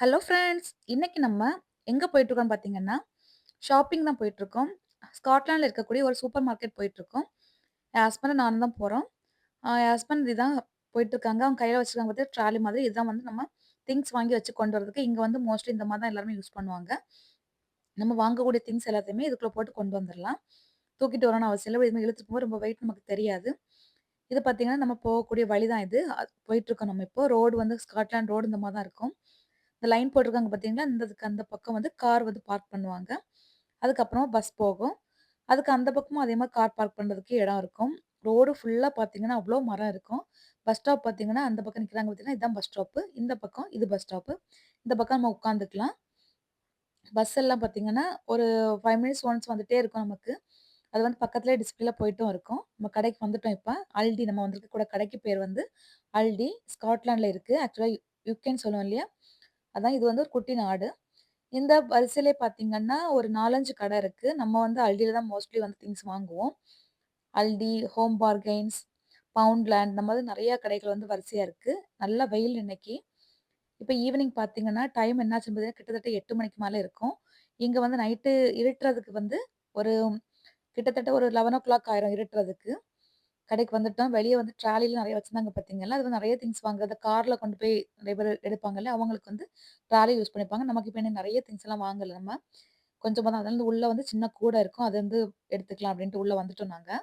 Hello friends! இன்னைக்கு நம்ம எங்கே போயிட்டுருக்கோம்னு பார்த்தீங்கன்னா, ஷாப்பிங் தான் போயிட்டுருக்கோம். ஸ்காட்லாண்டில் இருக்கக்கூடிய ஒரு சூப்பர் மார்க்கெட் போயிட்டுருக்கோம். என் ஹஸ்பண்ட் நானும் தான் போகிறோம் என் ஹஸ்பண்ட் இதுதான் போயிட்டுருக்காங்க. அவங்க கையில் வச்சுருக்காங்க பார்த்து ட்ராலி மாதிரி. இதுதான் வந்து நம்ம திங்ஸ் வாங்கி வச்சு கொண்டு வரதுக்கு. இங்கே வந்து மோஸ்ட்லி இந்த மாதிரி தான் எல்லாருமே யூஸ் பண்ணுவாங்க. நம்ம வாங்கக்கூடிய திங்ஸ் எல்லாத்தையுமே இதுக்குள்ளே போட்டு கொண்டு வந்துடலாம் தூக்கிட்டு வரணும் அவசியம் இல்லை இதுமாதிரி இழுத்துட்டு போகும்போது ரொம்ப வெயிட் நமக்கு தெரியாது. இது பார்த்தீங்கன்னா, நம்ம போகக்கூடிய வழி தான் இது. போயிட்டுருக்கோம் நம்ம இப்போ. ரோடு வந்து ஸ்காட்லாண்ட் ரோடு இந்த மாதிரி தான் இருக்கும். இந்த லைன் போட்டிருக்காங்க பார்த்தீங்களா? அந்த அதுக்கு அந்த பக்கம் வந்து கார் வந்து பார்க் பண்ணுவாங்க. அதுக்கப்புறமா பஸ் போகும். அதுக்கு அந்த பக்கமும் அதே மாதிரி கார் பார்க் பண்ணுறதுக்கு இடம் இருக்கும். ரோடு ஃபுல்லாக பார்த்தீங்கன்னா, அவ்வளோ மரம் இருக்கும். பஸ் ஸ்டாப் பார்த்தீங்கன்னா, அந்த பக்கம் நிற்கிறாங்க பார்த்தீங்கன்னா, இதுதான் பஸ் ஸ்டாப்பு. இந்த பக்கம் இது பஸ் ஸ்டாப்பு. இந்த பக்கம் நம்ம உட்காந்துக்கலாம். பஸ் எல்லாம் பார்த்தீங்கன்னா, ஒரு ஃபைவ் மினிட்ஸ் ஒன்ஸ் வந்துட்டே இருக்கும் நமக்கு. அது வந்து பக்கத்துலேயே டிஸ்ப்ளேல போயிட்டும் இருக்கும். நம்ம கடைக்கு வந்துட்டோம் இப்போ அல்டி நம்ம வந்திருக்க கூட கடைக்கு பேர் வந்து அல்டி. ஸ்காட்லாண்டில் இருக்குது ஆக்சுவலாக யுகேன்னு சொல்லுவோம் இல்லையா? அதான் இது வந்து ஒரு குட்டி நாடு. இந்த வரிசையிலே பார்த்தீங்கன்னா, ஒரு 4, 5 கடை இருக்குது நம்ம வந்து அல்டியில் தான் மோஸ்ட்லி வந்து திங்ஸ் வாங்குவோம். அல்டி, ஹோம் பார்கெயின்ஸ் பவுண்ட்லேண்ட் இந்த மாதிரி நிறையா கடைகள் வந்து வரிசையாக இருக்குது நல்ல வெயில் இன்னைக்கு. இப்போ ஈவினிங் பார்த்தீங்கன்னா, டைம் என்னாச்சுன்னு பார்த்தீங்கன்னா, கிட்டத்தட்ட எட்டு மணிக்கு மேலே இருக்கும். இங்கே வந்து நைட்டு இருட்டுறதுக்கு வந்து ஒரு கிட்டத்தட்ட ஒரு 11:00 ஆயிரும் இருட்டுறதுக்கு. கடைக்கு வந்துட்டோம். வெளியே வந்து ட்ராலியில் நிறைய வச்சிருந்தாங்க பார்த்தீங்களா? அது வந்து நிறைய திங்ஸ் வாங்குறது காரில் கொண்டு போய் நிறைய பேர் எடுப்பாங்கல்ல, அவங்களுக்கு வந்து ட்ராலி யூஸ் பண்ணிப்பாங்க. நமக்கு இப்போ நிறைய திங்ஸ் திங்ஸ்லாம் வாங்கலை நம்ம. கொஞ்சமாக தான் அதனால் வந்து உள்ளே வந்து சின்ன கூடை இருக்கும். அது வந்து எடுத்துக்கலாம் அப்படின்ட்டு உள்ளே வந்துட்டோம் நாங்கள்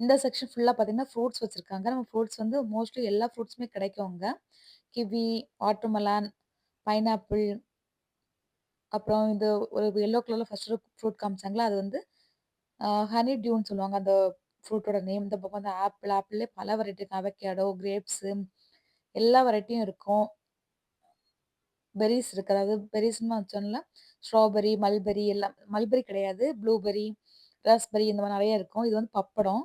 இந்த செக்ஷன் ஃபுல்லாக பார்த்தீங்கன்னா, ஃப்ரூட்ஸ் வச்சுருக்காங்க நம்ம ஃப்ரூட்ஸ் வந்து மோஸ்ட்லி எல்லா ஃப்ரூட்ஸுமே கிடைக்கும் அங்கே கிவி, வாட்டர்மெலான் பைனாப்பிள் அப்புறம் இந்த ஒரு எல்லோ கலரில் ஃபஸ்ட்டு ஃப்ரூட் காமிச்சாங்களா, அது வந்து ஹனி டியூன்னு சொல்லுவாங்க. அந்த ஃப்ரூட்டோட நேம். இந்த பக்கம் வந்து ஆப்பிள், ஆப்பிளே பல வெரைட்டி இருக்கு. கிரேப்ஸு எல்லா வெரைட்டியும் இருக்கும். பெரிஸ் இருக்குது அதாவது பெரிஸ்னு வச்சோம்ல, ஸ்ட்ராபெரி மல்பெரி எல்லாம் மல்பெரி கிடையாது. ப்ளூபெர்ரி, ராஸ்பெரி இந்த மாதிரி நிறைய இருக்கும். இது வந்து பப்படம்.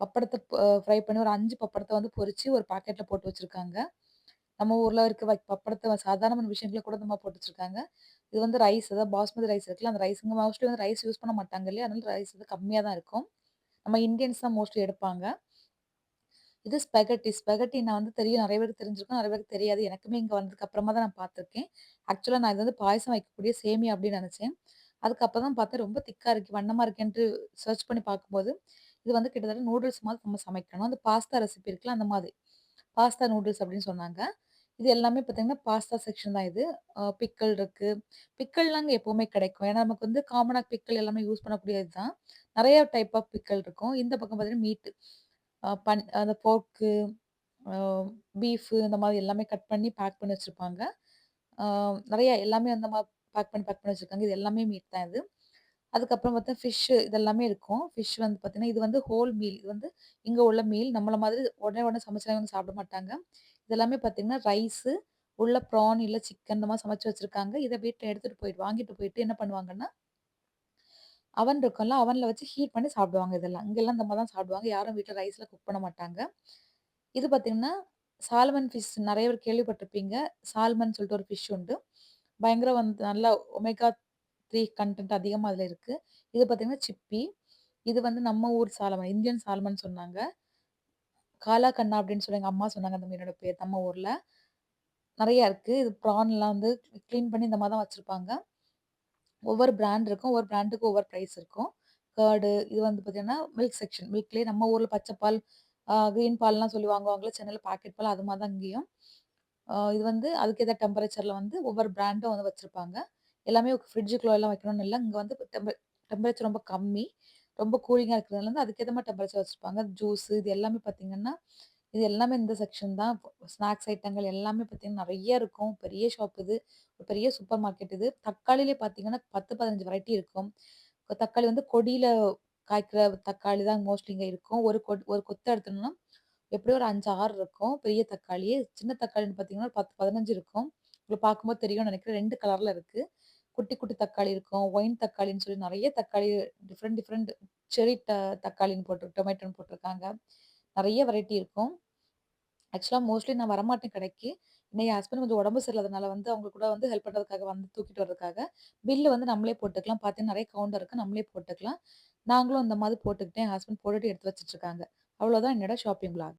பப்படத்தை ஃப்ரை பண்ணி ஒரு அஞ்சு பப்படத்தை வந்து பொறிச்சு ஒரு பாக்கெட்டில் போட்டு வச்சுருக்காங்க நம்ம ஊரில் இருக்க வ சாதாரணமான விஷயங்கள கூட நம்ம போட்டு வச்சுருக்காங்க இது வந்து ரைஸ் அதாவது பாஸ்மதி ரைஸ் இருக்குல்ல, அந்த ரைஸ் மோஸ்ட்லி வந்து ரைஸ் யூஸ் பண்ண மாட்டாங்க இல்லையா? அதனால ரைஸ் வந்து கம்மியாக தான் இருக்கும். நம்ம இந்தியன்ஸ் தான் மோஸ்ட்லி எடுப்பாங்க. இது ஸ்பெகட்டி. ஸ்பெகட்டி நான் வந்து தெரியும். நிறைய பேருக்கு தெரிஞ்சிருக்கும். நிறைய பேருக்கு தெரியாது. எனக்குமே இங்கே வந்ததுக்கு அப்புறமா தான் நான் பார்த்துருக்கேன். ஆக்சுவலாக நான் இது வந்து பாயசம் வைக்கக்கூடிய சேமியா அப்படின்னு நினச்சேன் அதுக்கப்புறம் தான் பார்த்தேன் ரொம்ப திக்காக இருக்கு, வண்ணமாக இருக்கேன்ட்டு சர்ச் பண்ணி பார்க்கும்போது, இது வந்து கிட்டத்தட்ட நூடுல்ஸ் மாதிரி நம்ம சமைக்கணும். அந்த பாஸ்தா ரெசிபி இருக்குல்ல அந்த மாதிரி. பாஸ்தா நூடுல்ஸ் அப்படின்னு சொன்னாங்க. இது எல்லாமே பார்த்தீங்கன்னா, பாஸ்தா செக்ஷன் தான் இது. பிக்கல் இருக்குது இருக்கு. அங்கே எப்போவுமே கிடைக்கும். ஏன்னா, நமக்கு வந்து காமனாக பிக்கல் எல்லாமே யூஸ் பண்ணக்கூடியது தான். நிறைய டைப் ஆஃப் பிக்கல் இருக்கும். இந்த பக்கம் பார்த்தீங்கன்னா, மீட்டு பன் அந்த போர்க்கு, பீஃபு இந்த மாதிரி எல்லாமே கட் பண்ணி பேக் பண்ணி வச்சுருப்பாங்க நிறைய எல்லாமே அந்த மாதிரி பேக் பண்ணி பேக் பண்ணி வச்சுருக்காங்க இது எல்லாமே மீட் தான் இது. அதுக்கப்புறம் பார்த்தா ஃபிஷ்ஷு இதெல்லாமே இருக்கும். ஃபிஷ் வந்து பார்த்தீங்கன்னா, இது வந்து ஹோல் மீல். இது வந்து இங்கே உள்ள மீல். நம்மளை மாதிரி உடனே உடனே சமைச்சுலாம் வந்து சாப்பிட மாட்டாங்க. இது எல்லாமே பார்த்தீங்கன்னா, ரைஸு, உள்ள ப்ரான் இல்லை சிக்கன் இந்த மாதிரி சமைச்சு வச்சுருக்காங்க இதை வீட்டில் எடுத்துட்டு போயிட்டு வாங்கிட்டு போயிட்டு என்ன பண்ணுவாங்கன்னா, அவன் இருக்கும்ல, அவனில் வச்சு ஹீட் பண்ணி சாப்பிடுவாங்க இதெல்லாம். இங்கெல்லாம் இந்த மாதிரி தான் சாப்பிடுவாங்க. யாரும் வீட்டில் ரைஸில் குக் பண்ண மாட்டாங்க. இது பார்த்திங்கன்னா சால்மன் ஃபிஷ் நிறைய பேர் கேள்விப்பட்டிருப்பீங்க. சால்மன் சொல்லிட்டு ஒரு ஃபிஷ் உண்டு. பயங்கர வந்து நல்லா ஒமேகா த்ரீ கன்டென்ட் அதிகமாக அதில் இருக்குது இது பார்த்திங்கன்னா சிப்பி. இது வந்து நம்ம ஊர் சாலமன். இந்தியன் சால்மன் சொன்னாங்க. காலா கண்ணா அப்படின்னு சொல்லி எங்கள் அம்மா சொன்னாங்க அந்த மீனோட பேர் நம்ம ஊரில் நிறையா இருக்குது இது ப்ரான்லாம் வந்து க்ளீன் பண்ணி இந்த மாதிரி தான் வச்சுருப்பாங்க ஒவ்வொரு பிராண்ட் இருக்கும். ஒவ்வொரு பிராண்டுக்கும் ஒவ்வொரு ப்ரைஸ் இருக்கும். கர்டு இது வந்து பார்த்தீங்கன்னா, மில்க் செக்ஷன். மில்க்லேயே நம்ம ஊரில் பச்சைப்பால் பால், கிரீன் பால்லாம் சொல்லி வாங்குவாங்கல்ல சென்னையில் பாக்கெட் பால் அது மாதிரி தான் இங்கேயும். இது வந்து அதுக்கு டெம்பரேச்சரில் வந்து ஒவ்வொரு பிராண்டும் வந்து வச்சுருப்பாங்க எல்லாமே ஃப்ரிட்ஜுக்குள்ள எல்லாம் வைக்கணும்னு இல்லை இங்கே வந்து டெம்பரே டெம்பரேச்சர் ரொம்ப கம்மி. ரொம்ப கூலிங்காக இருக்கிறதுனால வந்து அதுக்கேற்ற மாதிரி டெம்பரேச்சர் வச்சுருப்பாங்க ஜூஸ் இது எல்லாமே பார்த்தீங்கன்னா, இது எல்லாமே இந்த செக்ஷன் தான். ஸ்நாக்ஸ் ஐட்டங்கள் எல்லாமே பார்த்தீங்கன்னா, நிறைய இருக்கும். பெரிய ஷாப் இது. ஒரு பெரிய சூப்பர் மார்க்கெட் இது. தக்காளியிலே பார்த்தீங்கன்னா 10, 15 வெரைட்டி இருக்கும். தக்காளி வந்து கொடியில் காய்க்கிற தக்காளி தான் மோஸ்ட்லி இங்கே இருக்கும். ஒரு கொ ஒரு கொத்து எடுத்தோம்னா, எப்படியும் ஒரு 5, 6 இருக்கும். பெரிய தக்காளி. சின்ன தக்காளின்னு பார்த்தீங்கன்னா, ஒரு 10, 15 இருக்கும். உங்களுக்கு பார்க்கும்போது தெரியும்னு நினைக்கிறேன் ரெண்டு கலரில் இருக்குது குட்டி, குட்டி தக்காளி இருக்கும். ஒயின் தக்காளின்னு சொல்லி நிறைய தக்காளி டிஃப்ரெண்ட் டிஃப்ரெண்ட் செரி த தக்காளின்னு போட்டு டொமேட்டோன்னு போட்டிருக்காங்க நிறைய வெரைட்டி இருக்கும். ஆக்சுவலாக மோஸ்ட்லி நான் வரமாட்டேன் கடைக்கு. ஏன்னா என் ஹஸ்பண்ட் கொஞ்சம் உடம்பு சரியில்லாதனால வந்து அவங்க கூட வந்து ஹெல்ப் பண்ணுறதுக்காக வந்து தூக்கிட்டு வரதுக்காக. பில்லு வந்து நம்மளே போட்டுக்கலாம். பார்த்தீங்கன்னா நிறைய கவுண்டர் இருக்குது நம்மளே போட்டுக்கலாம். நாங்களும் அந்த மாதிரி போட்டுக்கிட்டேன். என் ஹஸ்பண்ட் போட்டுட்டு எடுத்து வச்சுட்டுருக்காங்க. அவ்வளோதான் என்னோட ஷாப்பிங் பிளாக்